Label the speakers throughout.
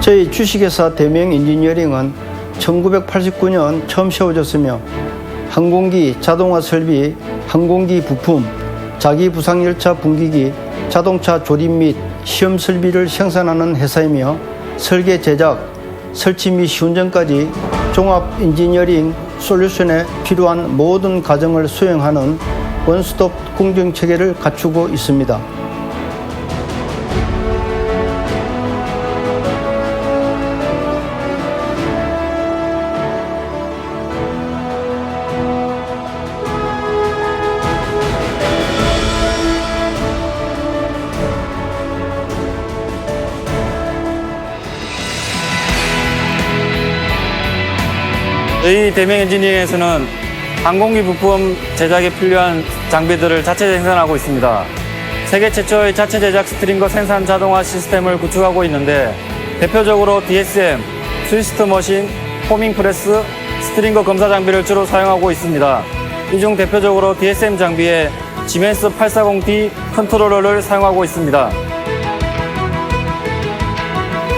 Speaker 1: 저희 주식회사 대명 엔지니어링은 1989년 처음 세워졌으며 항공기 자동화 설비, 항공기 부품, 자기 부상열차 분기기, 자동차 조립 및 시험 설비를 생산하는 회사이며 설계 제작, 설치 및 시운전까지 종합 엔지니어링 솔루션에 필요한 모든 과정을 수행하는 원스톱 공정 체계를 갖추고 있습니다.
Speaker 2: 저희 대명 엔지니어링에서는 항공기 부품 제작에 필요한 장비들을 자체 생산하고 있습니다. 세계 최초의 자체 제작 스트링거 생산 자동화 시스템을 구축하고 있는데 대표적으로 DSM, 스위스트 머신, 포밍 프레스, 스트링거 검사 장비를 주로 사용하고 있습니다. 이 중 대표적으로 DSM 장비에 지멘스 840D 컨트롤러를 사용하고 있습니다.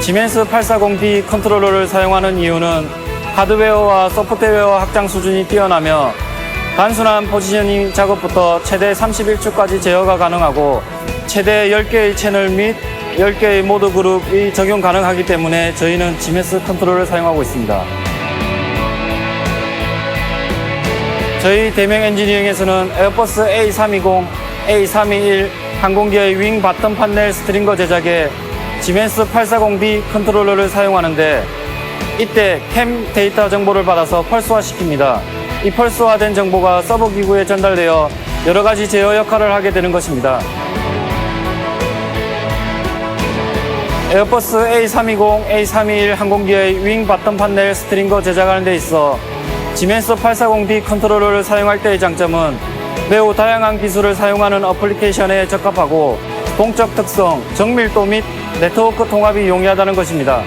Speaker 2: 지멘스 840D 컨트롤러를 사용하는 이유는 하드웨어와 소프트웨어 확장 수준이 뛰어나며 단순한 포지셔닝 작업부터 최대 31초까지 제어가 가능하고 최대 10개의 채널 및 10개의 모드 그룹이 적용 가능하기 때문에 저희는 지메스 컨트롤을 사용하고 있습니다. 저희 대명 엔지니어링에서는 에어버스 A320, A321 항공기의 윙 바텀 판넬 스트링거 제작에 지멘스 840D 컨트롤러를 사용하는데 이때 캠 데이터 정보를 받아서 펄스화시킵니다. 이 펄스화된 정보가 서버 기구에 전달되어 여러 가지 제어 역할을 하게 되는 것입니다. 에어버스 A320, A321 항공기의 윙 바텀 판넬 스트링거 제작하는 데 있어 지멘스 840D 컨트롤러를 사용할 때의 장점은 매우 다양한 기술을 사용하는 어플리케이션에 적합하고 동적 특성, 정밀도 및 네트워크 통합이 용이하다는 것입니다.